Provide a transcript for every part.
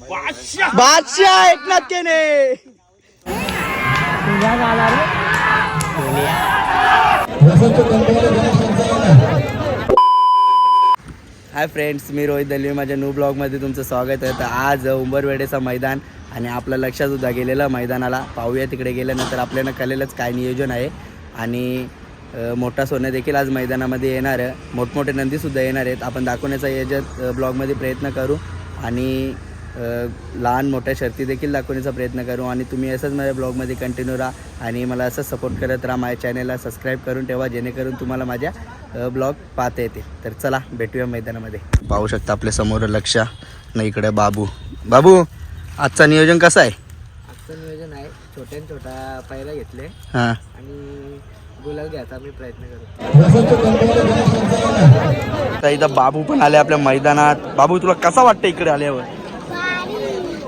बादशाह! एकनाथ केने hi friends मी रोहित दलवी. माझ्या न्यू ब्लॉगमध्ये तुमचं स्वागत आहे. तर आज उंबरवेडेचं मैदान आणि आपलं लक्षात सुद्धा गेलेलं मैदानाला पाहूया. तिकडे गेल्यानंतर आपल्याला कळेलच काय नियोजन आहे. आणि मोठा सोनं देखील आज मैदानामध्ये येणार आहे. मोठमोठे नंदीसुद्धा येणार आहेत. आपण दाखवण्याचा याच्यात ब्लॉगमध्ये प्रयत्न करू. आणि लहान मोठ्या शर्ती देखील दाखवण्याचा प्रयत्न करू आणि तुम्ही असंच माझ्या ब्लॉगमध्ये कंटिन्यू राहा आणि मला असंच सपोर्ट करत राहा. माझ्या चॅनलला सबस्क्राईब करून ठेवा जेणेकरून तुम्हाला माझ्या ब्लॉग पाहता येतील. तर चला भेटूया मैदानामध्ये. पाहू शकता आपल्यासमोर लक्ष नाही इकडे बाबू. बाबू आजचं नियोजन कसं आहे? आजचं नियोजन आहे छोट्या छोटा पहिला घेतले. हां. आणि गुलाल घ्यायचा मी प्रयत्न करतो. तर इथं बाबू पण आले आपल्या मैदानात. बाबू तुला कसा वाटतं इकडे आल्यावर?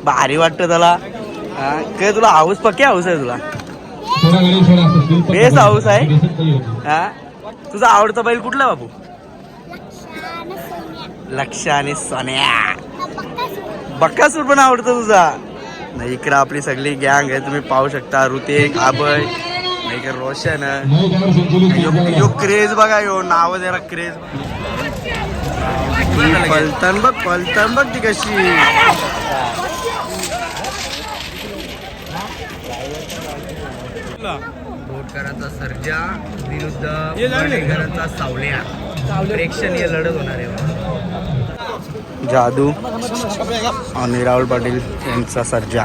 भारी वाटतं त्याला. काय तुला हाऊस पक्की हाऊस आहे तुला? बेस हाऊस आहे. हा? तुझा आवडता बैल कुठला बाबू? लक्ष आणि सोन्या. बक्कासूर पण आवडतं तुझा. नाही इकडं आपली सगळी गँग आहे. तुम्ही पाहू शकता. ऋतिक आबय नाही का रोशन. यो- यो क्रेज बघा यो नाव जरा क्रेज पलतन बघ पलतन बघ ती कशी. बोटकरांचा सर्जा विरुद्ध वर्णेकरांचा सावल्या. प्रेक्षणीय लढत होणार आहे. जादू आणि राहुल पाटील यांचा सर्जा.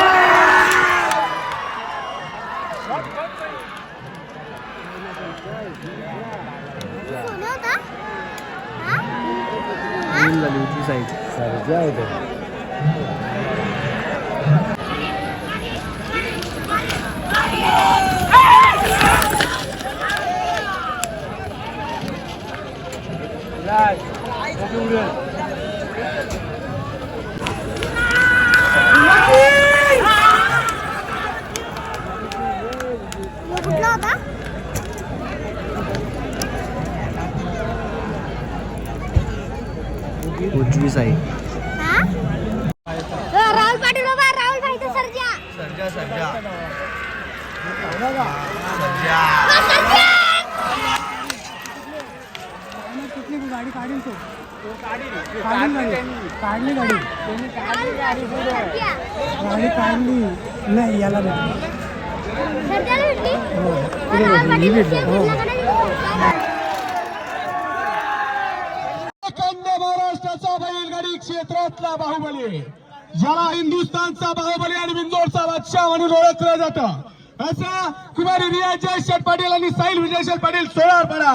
सर्जा आहे कुठला होता उजवी साई हा? राहुल पाटील बाबा राहुल भाई तो सर्जा. सर्जा सर्जा. काढली गाडी गाडी काढली नाही याला भेटली सर्जाला भेटली. मग राहुल पाटील भेटली. अखंड महाराष्ट्राचा बैलगाडी क्षेत्रातला बाहुबली. ज्याला हिंदुस्थानचा बाहुबली आणि विंदोरचा बादशाह म्हणून ओळखलं जातं. असं कुमारी रिया जयशेठ पाटील आणि साहिल विजयशेठ पाटील सोळारपाडा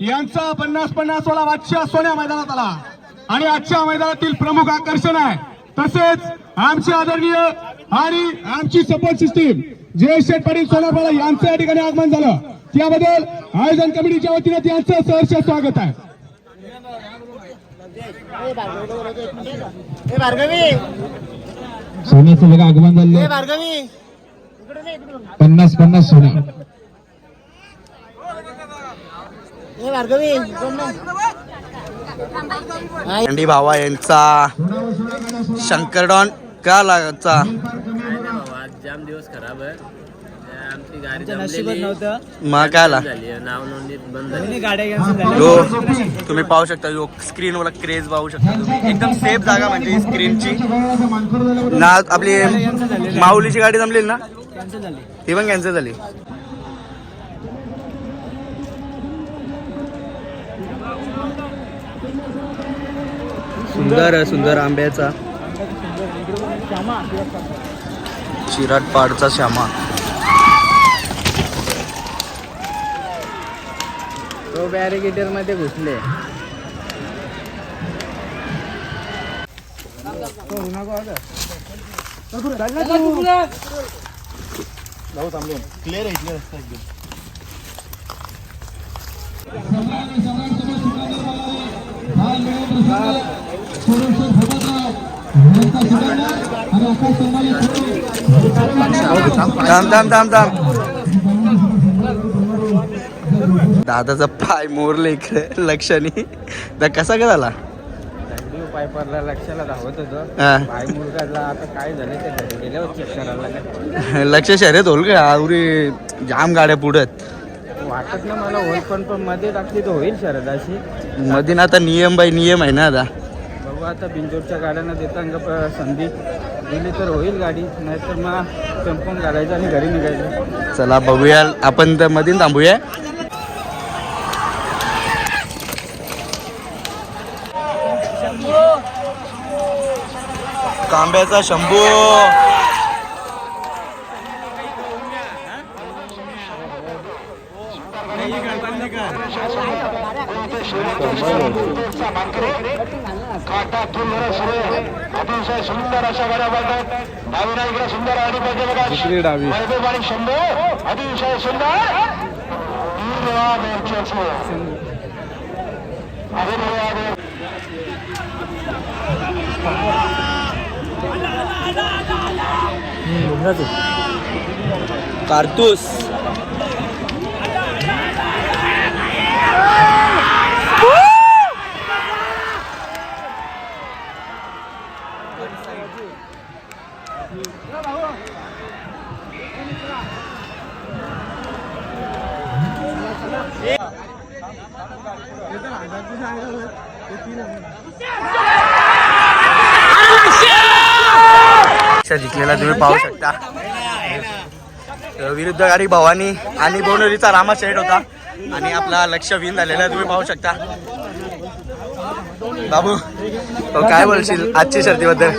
यांचा पन्नास पन्नास वाला बादशाह सोन्या मैदानात आला. आणि आजच्या मैदानातील प्रमुख आकर्षण आहे. तसेच आमचे आदरणीय आणि आमची सपोर्ट सिस्टीम जयशेठ पाटील सोनारपाडा यांचं या ठिकाणी आगमन झालं. त्याबद्दल आयोजन कमिटीच्या वतीने त्यांचं सहर्ष स्वागत आहे. सोन्याचं बघा आगमन झालं. पन्नास पन्नास सोन्या अंडी भावा यांचा. शंकरडॉन का लागचा आज जाम दिवस खराब आहे. आमची गाडी जमलेली नव्हतं. मग काय ला झाली नाव नोंदणी बंद झाली. गाड्या कॅन्सल झाल्या. यो तुम्ही पाहू शकता यो स्क्रीन वर क्रेज पाहू शकता तुम्ही. एकदम सेफ जागा म्हणजे स्क्रीनची ना आपली माऊलीची गाडी जमलेली ना? कॅन्सल झाली. ती पण कॅन्सल झाली. सुंदर आहे सुंदर आंब्याचा. चिराटपाडचा श्यामा. तो बॅरिगेटरमध्ये घुसले थांब थांब थांब थांब. दादाचा पाय मोरले इकडे लक्षाने. तर कसा काय झाला? पायपरला लक्षाला धावत होतो. पाय मुलगाला आता काय झालं ते चेक करायला लागेल लक्ष शर्यत होल का? आवरी जाम गाड्या पुढत वाटत ना मला होईल पण पण मध्ये टाकली तर होईल शरद अशी. मधीन आता नियम बाय नियम आहे ना आता. बघू आता बिंजोरच्या गाड्यांना देताना संधी दिली तर होईल गाडी नाहीतर मग संपून घालायचं आणि घरी निघायचं. चला बघूया. आपण तर मधीन थांबूया. तांब्याचा शंभू. अतिशय सुंदर अशा गाड्या बोलतात डावीला इकडे सुंदर गाडी पाहिजे बघा महबूब आणि शंभू अतिशय सुंदर धन्यवाद यांच्याचं. धन्यवाद कारतूस जिंकलेला तुम्ही पाहू शकता. विरुद्ध गाडी भवानी आणि बोनरीचा रामा शेड होता. आणि आपला लक्ष विन झालेला तुम्ही पाहू शकता. बाबू काय बोलशील आजची शर्तीबद्दल?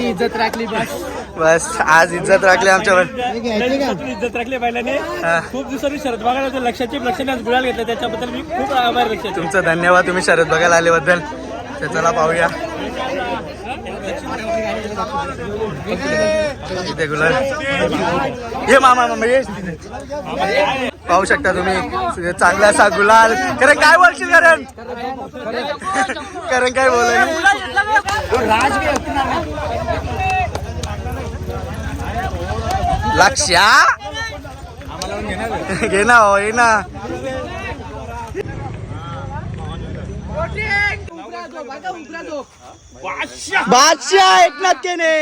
इज्जत राखली बस आज इज्जत राखली आमच्यावर. इज्जत राखली पहिल्याने खूप दिवसांनी शरद बघायला लक्षाची लक्षाने आज गुळाल घेतला त्याच्याबद्दल मी खूप आभार लक्ष तुमचं धन्यवाद तुम्ही शरद बघायला आल्याबद्दल. तर चला पाहूया. इथे गुलाल ये मामा मामा ये. पाहू शकता तुम्ही चांगला असा गुलाल. कारण काय बोलशील कारण? कारण काय बोल? लक्ष्या? घे ना हो ये ना. बादशाह एकनाथ केने.